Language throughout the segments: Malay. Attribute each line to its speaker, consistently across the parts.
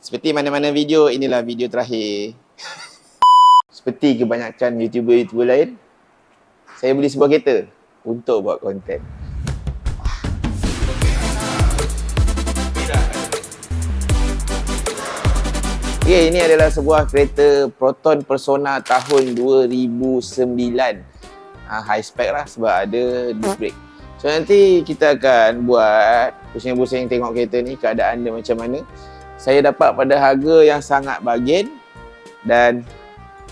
Speaker 1: Seperti mana-mana video, inilah video terakhir. Seperti kebanyakan YouTuber-YouTuber lain, saya beli sebuah kereta untuk buat konten. Okay, ini adalah sebuah kereta Proton Persona tahun 2009. Ha, high spec lah sebab ada disc brake. So nanti kita akan buat pusing-pusing tengok kereta ni keadaan dia macam mana. Saya dapat pada harga yang sangat bagen dan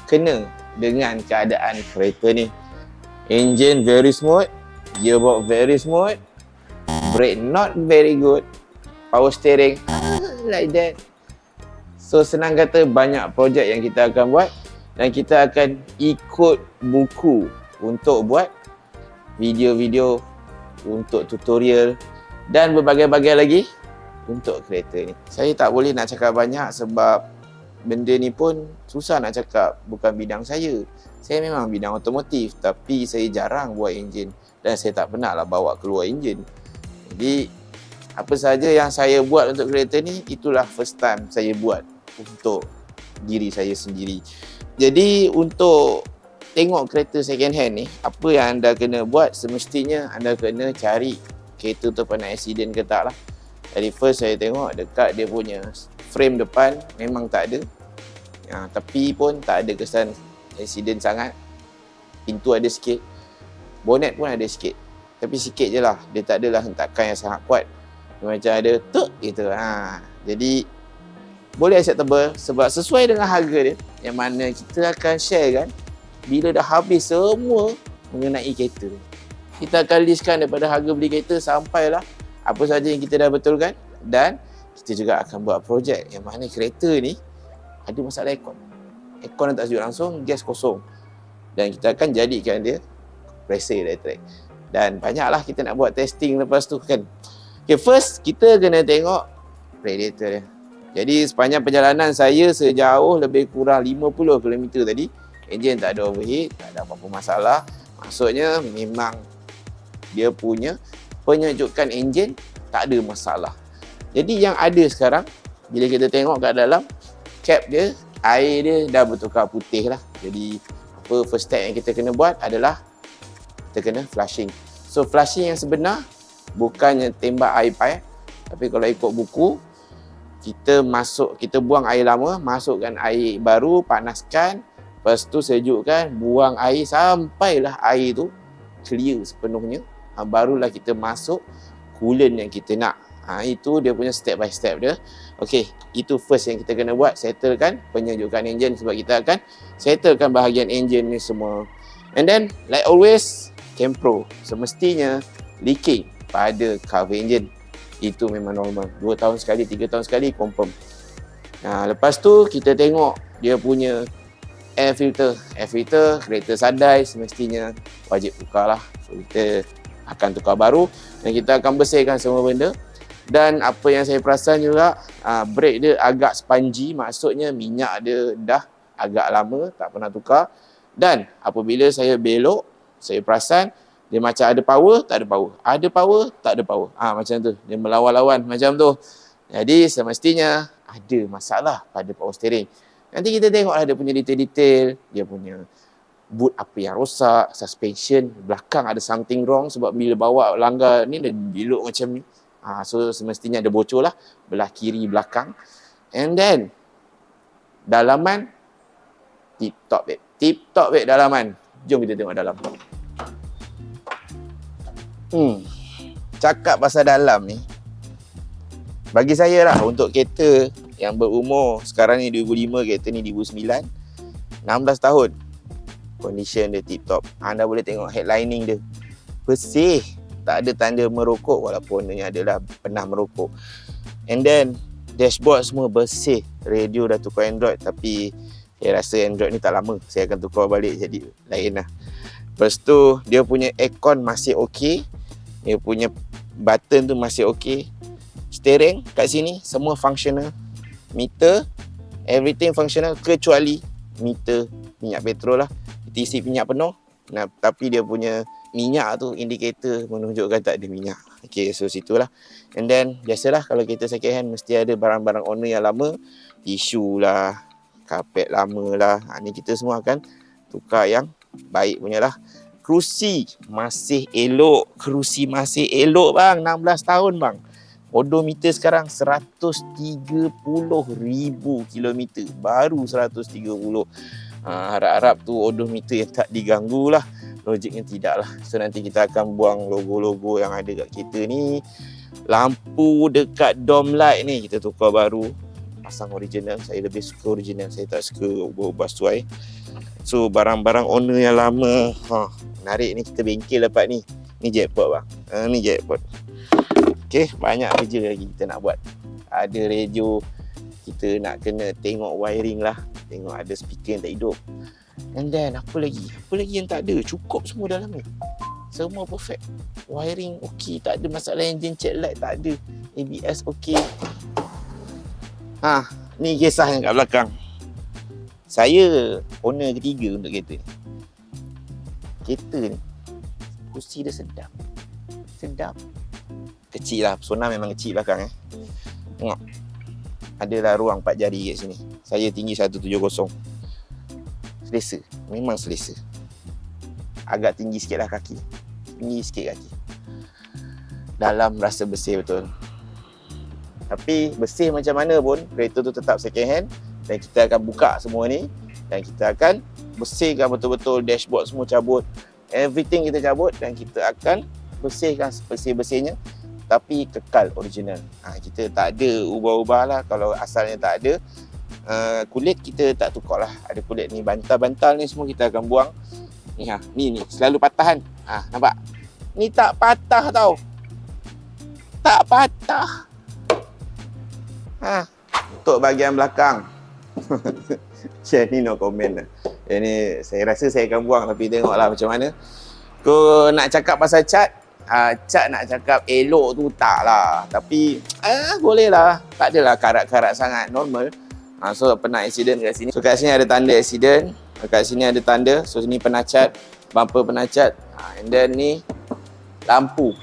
Speaker 1: kena dengan keadaan kereta ni. Engine very smooth, gearbox very smooth, brake not very good, power steering like that. So senang kata banyak projek yang kita akan buat dan kita akan ikut buku untuk buat video-video untuk tutorial dan berbagai-bagai lagi untuk kereta ni. Saya tak boleh nak cakap banyak sebab benda ni pun susah nak cakap bukan bidang saya. Saya memang bidang otomotif tapi saya jarang buat enjin dan saya tak pernah lah bawa keluar enjin. Jadi apa saja yang saya buat untuk kereta ni itulah first time saya buat untuk diri saya sendiri. Jadi untuk tengok kereta second hand ni, apa yang anda kena buat semestinya anda kena cari kereta tu pernah accident ke tak lah. Jadi first saya tengok dekat dia punya frame depan memang tak ada. Ya, tapi pun tak ada kesan accident sangat. Pintu ada sikit. Bonnet pun ada sikit. Tapi sikit je lah. Dia tak adalah hentakan yang sangat kuat. Dia macam ada tuk gitu. Ha. Jadi boleh acceptable sebab sesuai dengan harga dia yang mana kita akan share kan bila dah habis semua mengenai kereta kita akan listkan daripada harga beli kereta sampailah apa saja yang kita dah betulkan dan kita juga akan buat projek yang mana kereta ni ada masalah aircon. Aircon tak sejuk langsung gas kosong. Dan kita akan jadikan dia compressor elektrik dan banyaklah kita nak buat testing lepas tu kan. Okay, first kita kena tengok radiator dia. Jadi sepanjang perjalanan saya sejauh lebih kurang 50 km tadi, enjin tak ada overheat, tak ada apa-apa masalah. Maksudnya memang dia punya penyejukan enjin tak ada masalah. Jadi yang ada sekarang, bila kita tengok kat dalam, cap dia, air dia dah bertukar putih lah. Jadi apa first step yang kita kena buat adalah kita kena flushing. So flushing yang sebenar bukannya tembak air pipe, tapi kalau ikut buku, kita masuk kita buang air lama masukkan air baru panaskan lepas tu sejukkan buang air sampailah air tu clear sepenuhnya ha, barulah kita masuk coolant yang kita nak ha, itu dia punya step by step dia Okey, itu first yang kita kena buat settlekan penyejukan enjin sebab kita akan settlekan bahagian enjin ni semua and then like always Kempro semestinya leaking pada cover engine itu memang normal. Dua tahun sekali, tiga tahun sekali, confirm. Nah, lepas tu kita tengok dia punya air filter. Air filter, kereta sadai semestinya wajib tukar lah. So, kita akan tukar baru dan kita akan bersihkan semua benda. Dan apa yang saya perasan juga, uh, brake dia agak spongy. Maksudnya minyak dia dah agak lama, tak pernah tukar. Dan apabila saya belok, saya perasan dia macam ada power, tak ada power. Ada power, tak ada power. Ah ha, macam tu. Dia melawan-lawan macam tu. Jadi semestinya ada masalah pada power steering. Nanti kita tengoklah dia punya detail-detail, dia punya boot apa yang rosak, suspension, belakang ada something wrong sebab bila bawa langgar ni dia biluk macam ni. Ha, so semestinya ada bocor lah belah kiri belakang. And then dalaman tip top babe. Tip top babe dalaman. Jom kita tengok dalam. Hmm. Cakap pasal dalam ni. Bagi saya lah untuk kereta yang berumur sekarang ni 2005 kereta ni 2009 16 tahun condition dia tip top anda boleh tengok headlining dia. Bersih. Tak ada tanda merokok walaupun dia adalah pernah merokok. And then dashboard semua bersih. Radio dah tukar android tapi saya rasa android ni tak lama. Saya akan tukar balik jadi lain lah. Lepas tu dia punya aircon masih okey. Dia punya button tu masih okey. Steering kat sini semua functional. Meter everything functional kecuali meter minyak petrol lah. Kita isi minyak penuh. Nah, tapi dia punya minyak tu indikator menunjukkan tak ada minyak. Okay, so situlah. And then, biasalah kalau kita second hand, mesti ada barang-barang owner yang lama. Tisu lah, kapet lama lah. Ha, ni kita semua akan tukar yang baik punya lah. Kerusi masih elok. Kerusi masih elok bang. 16 tahun bang. Odometer sekarang 130,000 kilometer. Baru 130. Ha, harap-harap tu odometer yang tak diganggu lah. Logiknya tidak lah. So nanti kita akan buang logo-logo yang ada kat kita ni. Lampu dekat dome light ni kita tukar baru. Pasang original. Saya lebih suka original. Saya tak suka ubah-ubah sesuai. So barang-barang owner yang lama. Ha, menarik ni kita bengkel dapat ni. Ni jackpot bang. Ha, ni jackpot. Okay, banyak kerja lagi kita nak buat. Ada radio, kita nak kena tengok wiring lah. Tengok ada speaker yang tak hidup. And then, apa lagi? Apa lagi yang tak ada? Cukup semua dalam ni. Semua perfect. Wiring okey, tak ada masalah engine check light, tak ada. ABS okey. Ha, ni kisah yang kat belakang. Saya owner ketiga untuk kereta. Kereta ni, kursi dia sedap. Sedap kecil lah Sona memang kecil belakang eh tengok adalah ruang 4 jari kat sini. Saya tinggi 170 selesa. Memang selesa. Agak tinggi sikit lah kaki. Tinggi sikit kaki. Dalam rasa bersih betul. Tapi bersih macam mana pun kereta tu tetap second hand dan kita akan buka semua ni dan kita akan bersihkan betul-betul dashboard semua cabut. Everything kita cabut dan kita akan bersihkan bersih-bersihnya tapi kekal original. Ha, kita tak ada ubah-ubah lah kalau asalnya tak ada. Uh, kulit kita tak tukar lah. Ada kulit ni bantal-bantal ni semua kita akan buang. Ni ha, ni ni selalu patahan. Ha, nampak? Ni tak patah tau. Tak patah. Ha, untuk bahagian belakang. Macam ni no comment lah. Yang ni saya rasa saya akan buang tapi tengoklah macam mana. Kau nak cakap pasal cat, uh, cat nak cakap elok tu tak lah. Tapi uh, boleh lah. Tak adalah karat-karat sangat normal. Uh, so pernah accident kat sini. So kat sini ada tanda accident. Kat sini ada tanda. So sini pernah cat. Bumper pernah cat. Uh, and then ni lampu.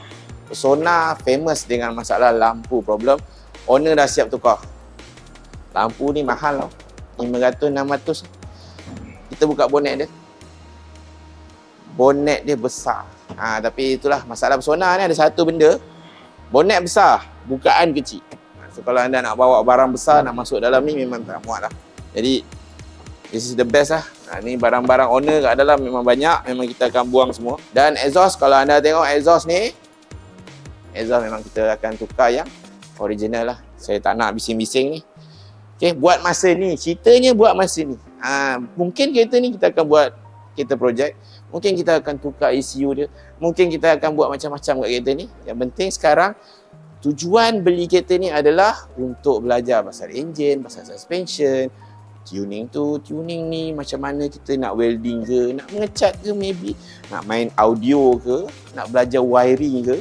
Speaker 1: Sona famous dengan masalah lampu problem. Owner dah siap tukar. Lampu ni mahal tau. 500, 600. Kita buka bonet dia. Bonet dia besar. Ha, tapi itulah masalah persona ni ada satu benda. Bonet besar, bukaan kecil. Ha, so kalau anda nak bawa barang besar nak masuk dalam ni memang tak muat lah. Jadi this is the best lah. Ha, ni barang-barang owner kat dalam memang banyak. Memang kita akan buang semua. Dan exhaust kalau anda tengok exhaust ni. Exhaust memang kita akan tukar yang original lah. Saya tak nak bising-bising ni. Okay, buat masa ni. Ceritanya buat masa ni. Ha, mungkin kereta ni kita akan buat kereta projek. Mungkin kita akan tukar ECU dia. Mungkin kita akan buat macam-macam kat kereta ni. Yang penting sekarang tujuan beli kereta ni adalah untuk belajar pasal engine, pasal suspension, tuning tu, tuning ni macam mana kita nak welding ke, nak mengecat ke maybe, nak main audio ke, nak belajar wiring ke.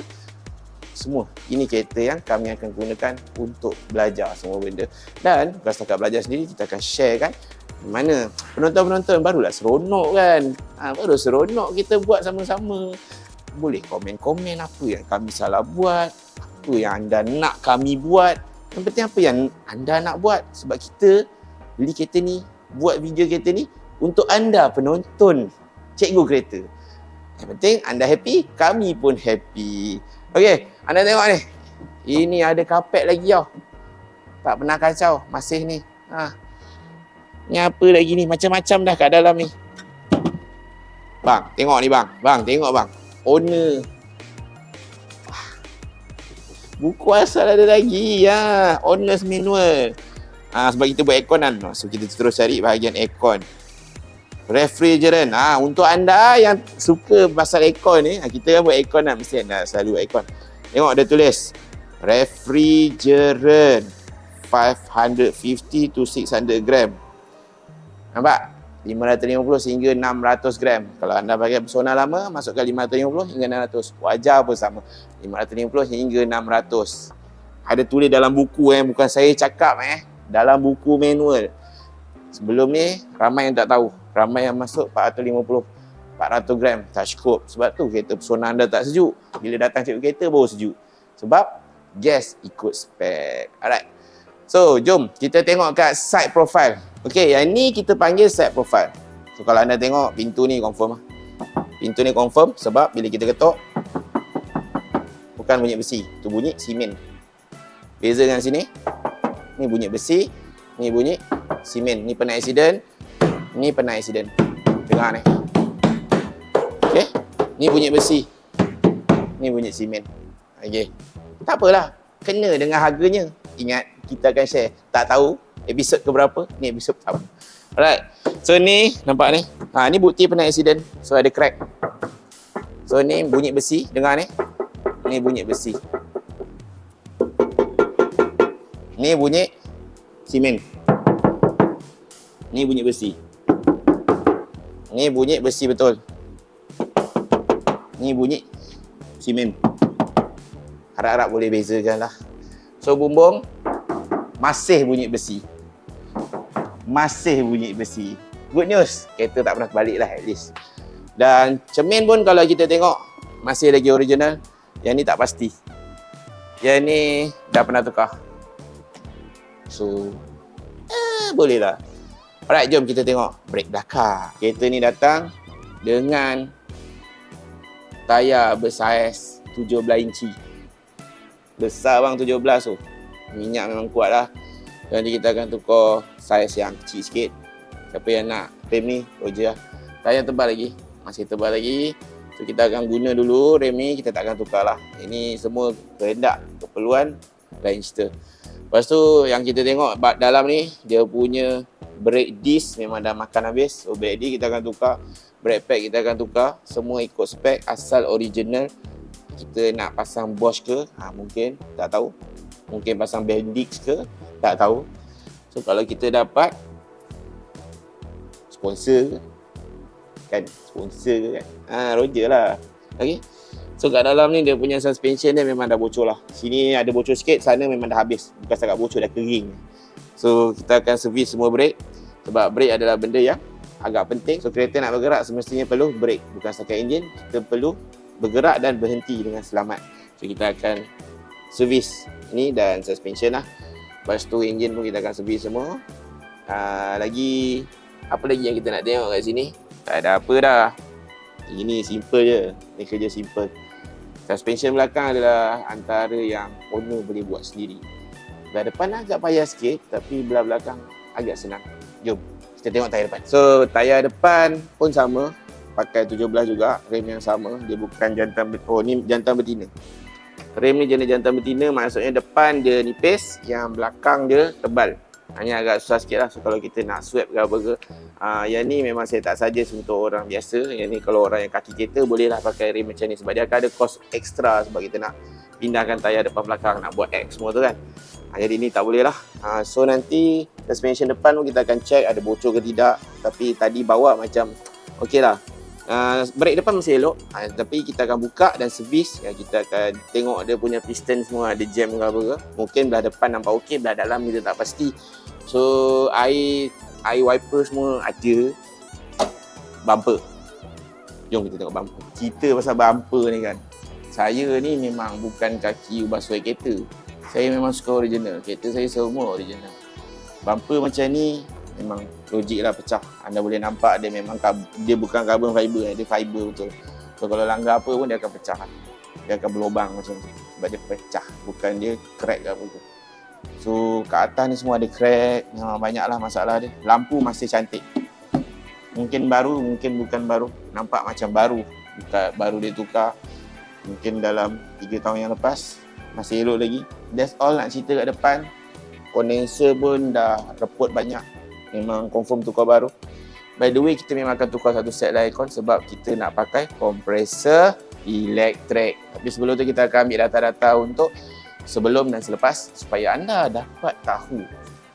Speaker 1: Semua. Ini kereta yang kami akan gunakan untuk belajar semua benda. Dan bukan setakat belajar sendiri, kita akan share kan mana? Penonton-penonton barulah seronok kan? Ha, baru seronok kita buat sama-sama. Boleh komen-komen apa yang kami salah buat apa yang anda nak kami buat. Yang penting apa yang anda nak buat. Sebab kita beli kereta ni buat video kereta ni untuk anda penonton. Cikgu kereta. Yang penting anda happy kami pun happy. Okey, anda tengok ni. Ini ada kapet lagi tau tak pernah kacau masih ni. Ha, Ni apa lagi ni? Macam-macam dah kat dalam ni. Bang, tengok ni bang. Bang, tengok bang. Owner. Buku asal ada lagi. Ya. Owner's manual. Ha, sebab kita buat aircon kan. So, kita terus cari bahagian aircon. Refrigerant. Ha, untuk anda yang suka pasal aircon ni, ha, kita kan buat aircon lah. Mesti anda selalu aircon. Tengok ada tulis. Refrigerant. 550 to 600 gram. Nampak? 550 sehingga 600 gram. Kalau anda pakai persona lama, masukkan 550 hingga 600. Wajar pun sama. 550 hingga 600. Ada tulis dalam buku eh, bukan saya cakap eh. Dalam buku manual. Sebelum ni, ramai yang tak tahu. Ramai yang masuk 450. 400 gram tak cukup. Sebab tu kereta persona anda tak sejuk. Bila datang cikgu kereta baru sejuk. Sebab gas ikut spek. Alright. So, jom kita tengok kat side profile. Okay, yang ni kita panggil side profile. So, kalau anda tengok pintu ni confirm lah. Pintu ni confirm sebab bila kita ketuk, bukan bunyi besi. Tu bunyi simen. Beza dengan sini, ni bunyi besi, ni bunyi simen. Ni pernah accident, ni pernah accident. Dengar ni. Okay, ni bunyi besi. Ni bunyi simen. Okay. Tak apalah. Kena dengan harganya. Ingat, kita akan share. Tak tahu episod ke berapa, ni episod pertama. Alright. So ni, nampak ni. Ha, ni bukti pernah accident. So ada crack. So ni bunyi besi, dengar ni. Ni bunyi besi. Ni bunyi simen. Ni bunyi besi. Ni bunyi besi betul. Ni bunyi simen. Harap-harap boleh bezakan lah. So bumbung masih bunyi besi. Masih bunyi besi. Good news. Kereta tak pernah terbalik lah at least. Dan cermin pun kalau kita tengok masih lagi original. Yang ni tak pasti. Yang ni dah pernah tukar. So, eh, boleh lah. Alright, jom kita tengok brake belakang. Kereta ni datang dengan tayar bersaiz 17 inci. Besar bang 17 tu. Minyak memang kuat lah. Nanti kita akan tukar saiz yang kecil sikit. Siapa yang nak rem ni, Roger lah. Tayar tebal lagi. Masih tebal lagi. So kita akan guna dulu rem ni, kita tak akan tukar lah. Ini semua kehendak, keperluan lain cerita. Lepas tu yang kita tengok dalam ni, dia punya brake disc memang dah makan habis. So brake disc kita akan tukar. Brake pad kita akan tukar. Semua ikut spek asal original. Kita nak pasang Bosch ke? Ha, mungkin. Tak tahu. Mungkin pasang Bendix ke? Tak tahu. So kalau kita dapat sponsor ke? Kan? Sponsor ke kan? Ha, Roger lah. Okay. So kat dalam ni dia punya suspension dia memang dah bocor lah. Sini ada bocor sikit, sana memang dah habis. Bukan setakat bocor, dah kering. So kita akan servis semua brake sebab brake adalah benda yang agak penting. So kereta nak bergerak semestinya perlu brake bukan setakat enjin. Kita perlu bergerak dan berhenti dengan selamat. So kita akan servis ni dan suspension lah. Lepas tu enjin pun kita akan servis semua. Uh, lagi apa lagi yang kita nak tengok kat sini? Tak ada apa dah. Ini simple je. Ni kerja simple. Suspension belakang adalah antara yang owner boleh buat sendiri. Belah depan agak payah sikit tapi belah belakang agak senang. Jom kita tengok tayar depan. So tayar depan pun sama. Pakai 17 juga. Rem yang sama. Dia bukan jantan Oh ni jantan betina. Rem ni jenis jantan betina. Maksudnya depan dia nipis. Yang belakang dia tebal. Hanya agak susah sikit lah. So kalau kita nak swap ke apa ke. Uh, yang ni memang saya tak saja untuk orang biasa. Yang ni kalau orang yang kaki kereta bolehlah pakai rem macam ni. Sebab dia akan ada cost extra sebab kita nak pindahkan tayar depan belakang. Nak buat X semua tu kan. Ha, jadi ni tak boleh lah. Ha, so nanti suspension depan pun kita akan check ada bocor ke tidak. Tapi tadi bawa macam okey lah. Uh, brake depan masih elok. Ha, tapi kita akan buka dan servis. Ya, kita akan tengok dia punya piston semua ada jam ke apa ke. Mungkin belah depan nampak okey, belah dalam kita tak pasti. So air air wiper semua ada. Bumper. Jom kita tengok bumper. Cerita pasal bumper ni kan. Saya ni memang bukan kaki ubah suai kereta saya memang suka original. Kereta saya semua original. Bumper macam ni memang logik lah pecah. Anda boleh nampak dia memang dia bukan carbon fiber, dia fiber betul. So kalau langgar apa pun dia akan pecah. Dia akan berlubang macam tu. Sebab dia pecah. Bukan dia crack ke apa tu. So kat atas ni semua ada crack. Memang banyak lah masalah dia. Lampu masih cantik. Mungkin baru, mungkin bukan baru. Nampak macam baru. Bukan baru dia tukar. Mungkin dalam 3 tahun yang lepas masih elok lagi. That's all nak cerita kat depan. Condenser pun dah report banyak. Memang confirm tukar baru. By the way, kita memang akan tukar satu set lah aircon sebab kita nak pakai kompresor elektrik. Tapi sebelum tu kita akan ambil data-data untuk sebelum dan selepas supaya anda dapat tahu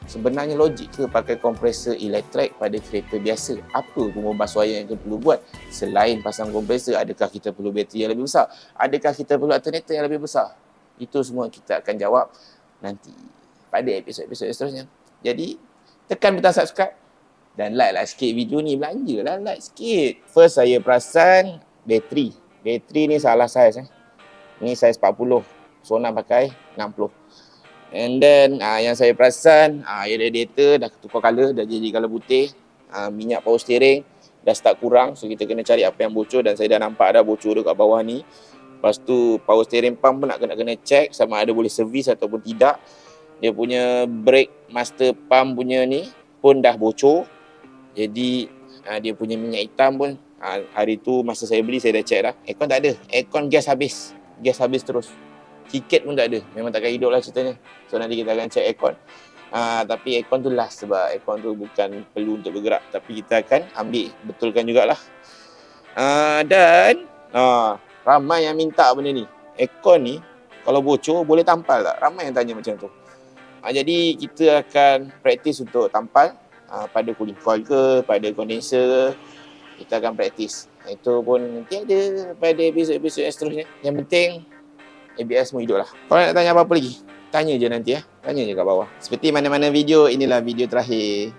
Speaker 1: sebenarnya logik ke pakai kompresor elektrik pada kereta biasa. Apa pengubah suara yang kita perlu buat selain pasang kompresor? Adakah kita perlu bateri yang lebih besar? Adakah kita perlu alternator yang lebih besar? Itu semua kita akan jawab nanti pada episod-episod seterusnya. Jadi, tekan butang subscribe dan like lah sikit video ni. Belanja lah like sikit. First, saya perasan bateri. Bateri ni salah saiz. Eh. Ni saiz 40. Sona pakai 60. And then uh, yang saya perasan, uh, radiator dah tukar color, dah jadi color putih. Uh, minyak power steering dah start kurang. So kita kena cari apa yang bocor dan saya dah nampak ada bocor dekat bawah ni. Lepas tu power steering pump pun nak kena kena check sama ada boleh servis ataupun tidak. Dia punya brake master pump punya ni pun dah bocor. Jadi uh, dia punya minyak hitam pun uh, hari tu masa saya beli saya dah check dah. Aircon tak ada. Aircon gas habis. Gas habis terus tiket pun tak ada. Memang takkan hidup lah ceritanya. So nanti kita akan check aircon. Uh, tapi aircon tu last sebab aircon tu bukan perlu untuk bergerak. Tapi kita akan ambil betulkan jugalah. Uh, dan uh, ramai yang minta benda ni. Aircon ni kalau bocor boleh tampal tak? Ramai yang tanya macam tu. Uh, jadi kita akan praktis untuk tampal uh, pada cooling coil ke, pada condenser ke. Kita akan praktis. Itu pun nanti ada pada episod-episod seterusnya. Yang penting ABS semua hidup lah. Kalau nak tanya apa-apa lagi, tanya je nanti ya. Tanya je kat bawah. Seperti mana-mana video, inilah video terakhir.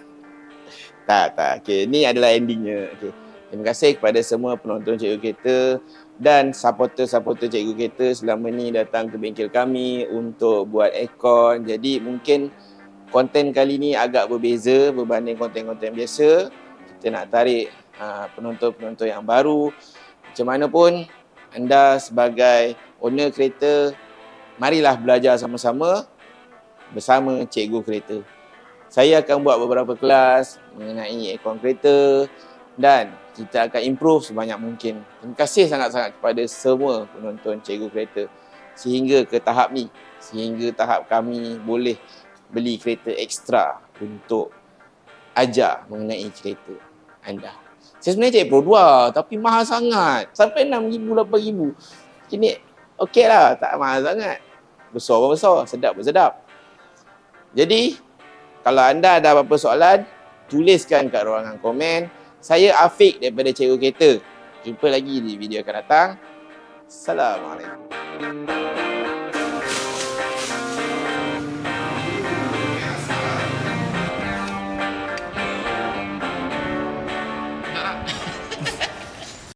Speaker 1: tak, tak. Okay, ni adalah endingnya. Okay. Terima kasih kepada semua penonton Cikgu Kereta dan supporter-supporter Cikgu Kereta selama ni datang ke bengkel kami untuk buat aircon. Jadi mungkin konten kali ni agak berbeza berbanding konten-konten biasa. Kita nak tarik uh, penonton-penonton yang baru. Macam mana pun, anda sebagai owner kereta, marilah belajar sama-sama bersama cikgu kereta. Saya akan buat beberapa kelas mengenai aircon kereta dan kita akan improve sebanyak mungkin. Terima kasih sangat-sangat kepada semua penonton cikgu kereta sehingga ke tahap ni, sehingga tahap kami boleh beli kereta ekstra untuk ajar mengenai kereta anda. Saya sebenarnya cari Pro 2 tapi mahal sangat. Sampai RM6,000, RM8,000. Kini okey lah, tak mahal sangat. Besar pun besar, sedap pun sedap. Jadi, kalau anda ada apa-apa soalan, tuliskan kat ruangan komen. Saya Afiq daripada Cikgu Kereta. Jumpa lagi di video akan datang. Assalamualaikum.